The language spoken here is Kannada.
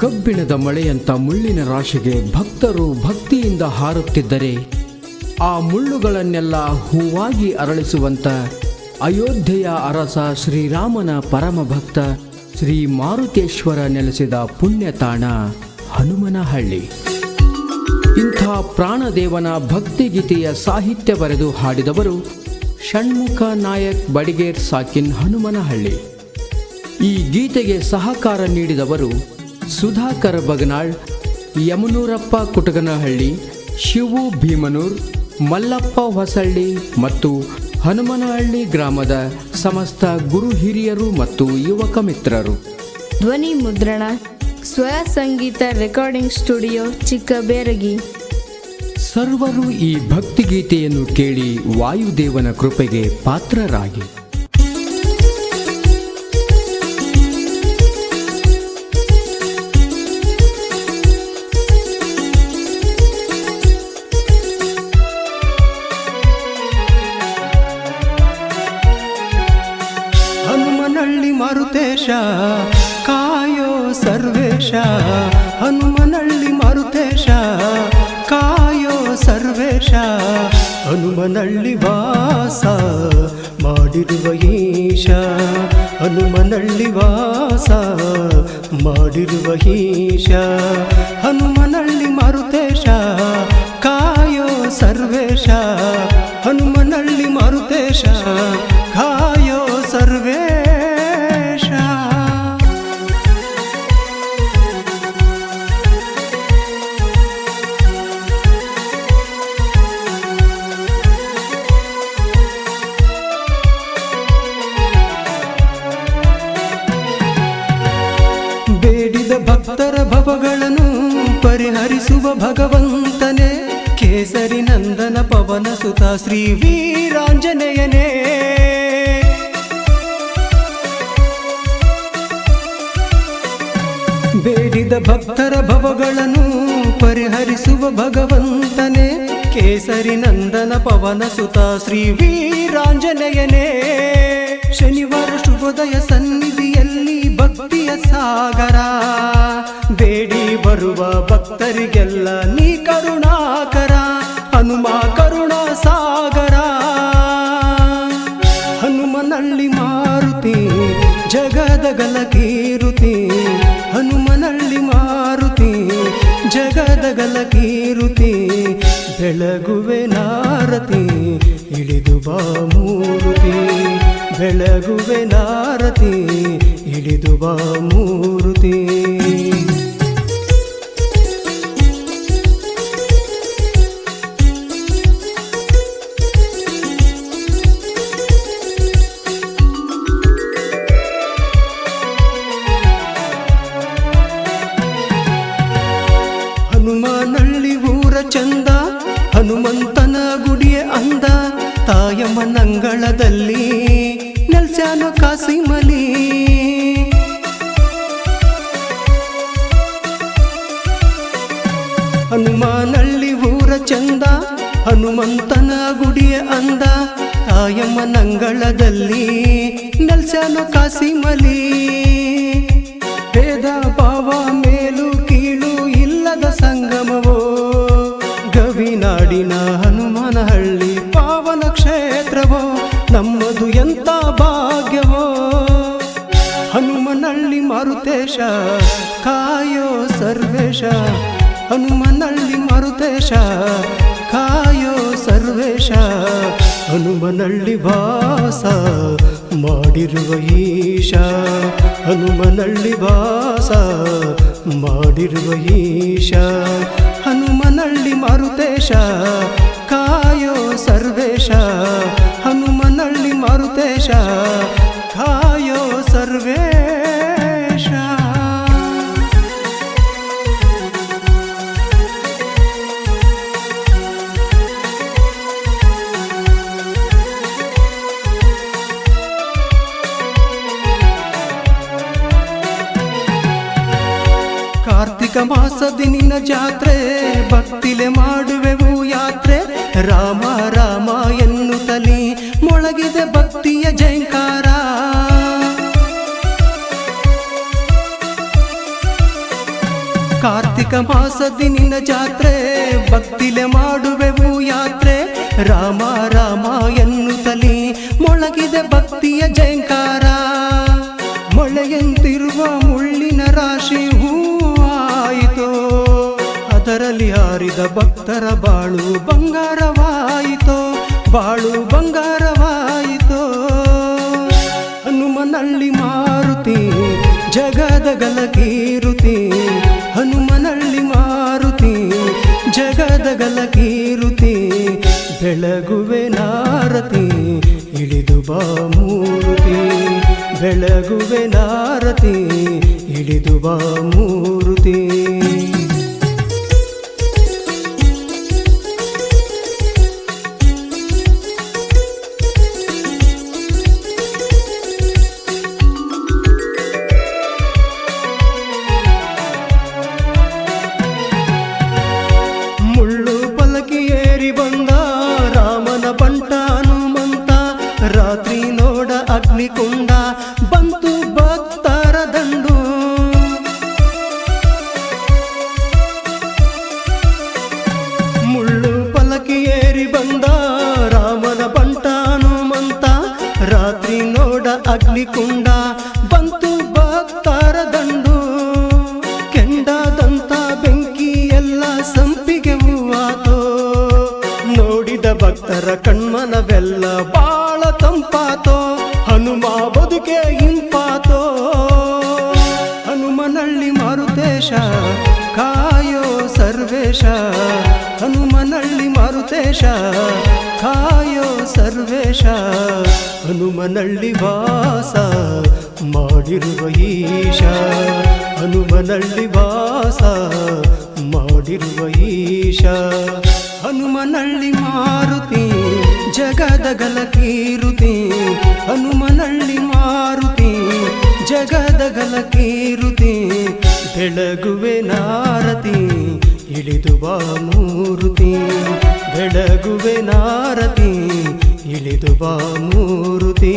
ಕಬ್ಬಿಣದ ಮಳೆಯಂತ ಮುಳ್ಳಿನ ರಾಶಿಗೆ ಭಕ್ತರು ಭಕ್ತಿಯಿಂದ ಹಾರುತ್ತಿದ್ದರೆ ಆ ಮುಳ್ಳುಗಳನ್ನೆಲ್ಲ ಹೂವಾಗಿ ಅರಳಿಸುವಂತ ಅಯೋಧ್ಯೆಯ ಅರಸ ಶ್ರೀರಾಮನ ಪರಮ ಭಕ್ತ ಶ್ರೀ ಮಾರುತೇಶ್ವರ ನೆಲೆಸಿದ ಪುಣ್ಯತಾಣ ಹನುಮನಹಳ್ಳಿ. ಇಂಥ ಪ್ರಾಣದೇವನ ಭಕ್ತಿಗೀತೆಯ ಸಾಹಿತ್ಯ ಬರೆದು ಹಾಡಿದವರು ಷಣ್ಮುಖ ನಾಯಕ್ ಬಡಿಗೇರ್ ಸಾಕಿನ್ ಹನುಮನಹಳ್ಳಿ. ಈ ಗೀತೆಗೆ ಸಹಕಾರ ನೀಡಿದವರು ಸುಧಾಕರ್ ಬಗನಾಳ್ ಯಮನೂರಪ್ಪ ಕುಟಗನಹಳ್ಳಿ ಶಿವು ಭೀಮನೂರ್ ಮಲ್ಲಪ್ಪ ಹೊಸಳ್ಳಿ ಮತ್ತು ಹನುಮನಹಳ್ಳಿ ಗ್ರಾಮದ ಸಮಸ್ತ ಗುರು ಹಿರಿಯರು ಮತ್ತು ಯುವಕ ಮಿತ್ರರು. ಧ್ವನಿ ಮುದ್ರಣ ಸ್ವರ ಸಂಗೀತ ರೆಕಾರ್ಡಿಂಗ್ ಸ್ಟುಡಿಯೋ ಚಿಕ್ಕಬೇರಗಿ. ಸರ್ವರು ಈ ಭಕ್ತಿಗೀತೆಯನ್ನು ಕೇಳಿ ವಾಯುದೇವನ ಕೃಪೆಗೆ ಪಾತ್ರರಾಗಿ. ಮಾರುತೇಶ, ಕಾಯೋ ಸರ್ವೇಶ, ಹನುಮನಳ್ಳಿ ಮರುತೇಶ, ಕಾಯೋ ಸರ್ವೇಶ, ಹನುಮನಳ್ಳಿ ವಾಸ ಮಾಡಿರುವ ಈಶ, ಹನುಮನಳ್ಳಿ ವಾಸ ಮಾಡಿರುವ ಈಶ ಹನುಮನಳ್ಳಿ ಭವಗಳನ್ನು ಪರಿಹರಿಸುವ ಭಗವಂತನೇ ಕೇಸರಿ ನಂದನ ಪವನ ಸುತ ಶ್ರೀ ವೀರಾಂಜನೇಯನೇ. ಬೇಡಿದ ಭಕ್ತರ ಭವಗಳನ್ನು ಪರಿಹರಿಸುವ ಭಗವಂತನೇ ಕೇಸರಿ ನಂದನ ಪವನ ಸುತ ಶ್ರೀ ವೀರಾಂಜನೇಯನೇ. ಶನಿವಾರ ಶುಭೋದಯ ಭಕ್ತಿಯ ಸಾಗರ. ಬೇಡಿ ಬರುವ ಭಕ್ತರಿಗೆಲ್ಲ ನೀ ಕರುಣಾಕರ. ಹನುಮ ಕರುಣ ಸಾಗರ. ಹನುಮನಳ್ಳಿ ಮಾರುತಿ, ಜಗದಗಲ ಕೀರುತಿ. ಹನುಮನಳ್ಳಿ ಮಾರುತಿ, ಜಗದಗಲ ಕೀರುತಿ. ಬೆಳಗುವೆ ನಾರತಿ, ಇಳಿದು ಬಾ ಮೂರುತಿ. ಬೆಳಗುವೆ ನಾರತಿ ಇಳಿದು ಬಾ ಮೂರುತಿ. ಹನುಮಾನಳ್ಳಿ ಊರ ಚಂದ ಹನುಮಂತನ ಗುಡಿಯ ಅಂದ ತಾಯಮ್ಮ ನಂಗಳದಲ್ಲಿ ನೆಲ್ಸ್ಯಾನೋ ಕಾಸಿಮಲಿ. ಹನುಮನಳ್ಳಿ ಊರ ಚಂದ, ಹನುಮಂತನ ಗುಡಿಯ ಅಂದ ತಾಯಮ್ಮ ನಂಗಳದಲ್ಲಿ ಕಾಸಿ ಕಾಸಿಮಲಿ. ಭೇದ ಭಾವ ಮೇಲು ಕೀಳು ಇಲ್ಲದ ಸಂಗಮವೋ, ಗವಿನಾಡಿನ ಹನುಮಾನಹಳ್ಳಿ ಪಾವನ ಕ್ಷೇತ್ರವೋ, ನಮ್ಮದು ಎಂತ ಭಾಗ್ಯವೋ. ಹನುಮನಹಳ್ಳಿ ಮಾರುತೇಶ ಹನುಮನಹಳ್ಳಿ ಮರುತೇಶ, ಕಾಯೋ ಸರ್ವೇಶ. ಹನುಮನಳ್ಳಿ ವಾಸ ಮಾಡಿರುವ ಈಶ. ಹನುಮನಳ್ಳಿ ವಾಸ ಮಾಡಿರುವ ಈಶ. ಹನುಮನಳ್ಳಿ ಮರುತೇಶ, ಕಾಯೋ ಮಾಸದಿ ನಿನ್ನ ಜಾತ್ರೆ, ಭಕ್ತಿಲೆ ಮಾಡುವೆವು ಯಾತ್ರೆ. ರಾಮ ರಾಮ ತಲಿ ಮೊಳಗಿದೆ ಭಕ್ತಿಯ ಜಯಂಕಾರ ಕಾರ್ತಿಕ ಮಾಸದಿ ನಿನ್ನ ಜಾತ್ರೆ, ಭಕ್ತಿಲೆ ಮಾಡುವೆವು ಯಾತ್ರೆ. ರಾಮ ರಾಮ ಎನ್ನುತ್ತಲಿ ಹಾರಿದ ಭಕ್ತರ ಬಾಳು ಬಂಗಾರವಾಯಿತು ಬಾಳು ಬಂಗಾರವಾಯಿತು. ಹನುಮನಳ್ಳಿ ಮಾರುತಿ, ಜಗದ ಗಲಕೀರುತಿ ಹನುಮನಳ್ಳಿ ಮಾರುತಿ, ಜಗದ ಗಲಕೀರುತಿ ಬೆಳಗುವೆ ನಾರತಿ, ಇಳಿದು ಬಾ ಮೂರುತಿ. ಬೆಳಗುವೆ ನಾರತಿ, ಇಳಿದು ಬಾ ಮೂರುತಿ ಅಗ್ನಿಕುಂಡ ಬಂತು ಭಕ್ತರ ದಂಡು ಕೆಂಡದಂತ ಬೆಂಕಿ ಎಲ್ಲ ಸಂಪಿಗೆ ಹೂವಾತು. ನೋಡಿದ ಭಕ್ತರ ಕಣ್ಮನವೆಲ್ಲ ಬಾಳ ತಂಪಾತೋ. ಹನುಮ ಬದುಕೆ ಇಂಪಾತೋ. ಹನುಮನಳ್ಳಿ ಮಾರುತೇಶ, ಕಾಯೋ ಸರ್ವೇಶ. ಹನುಮನಳ್ಳಿ ಮಾರುತೇಶ, ಕಾಯೋ ಸರ್ವೇಶ ಹನುಮನಳ್ಳಿ ವಾಸ ಮಾಡಿರುವ ಈಶ. ಹನುಮನಳ್ಳಿ ವಾಸ ಮಾಡಿರುವ ಈಶ. ಹನುಮನಳ್ಳಿ ಮಾರುತಿ, ಜಗದ ಗಲಕೀರುತಿ ಹನುಮನಳ್ಳಿ ಮಾರುತಿ, ಜಗದ ಗಲಕೀರುತಿ ಬೆಳಗುವೆ ನಾರತಿ ಇಳಿದು ಬಾ ಮೂರುತಿ. ಬೆಳಗುವೆ ನಾರತಿ ಇಳಿದು ಬಾ ಮೂರುತಿ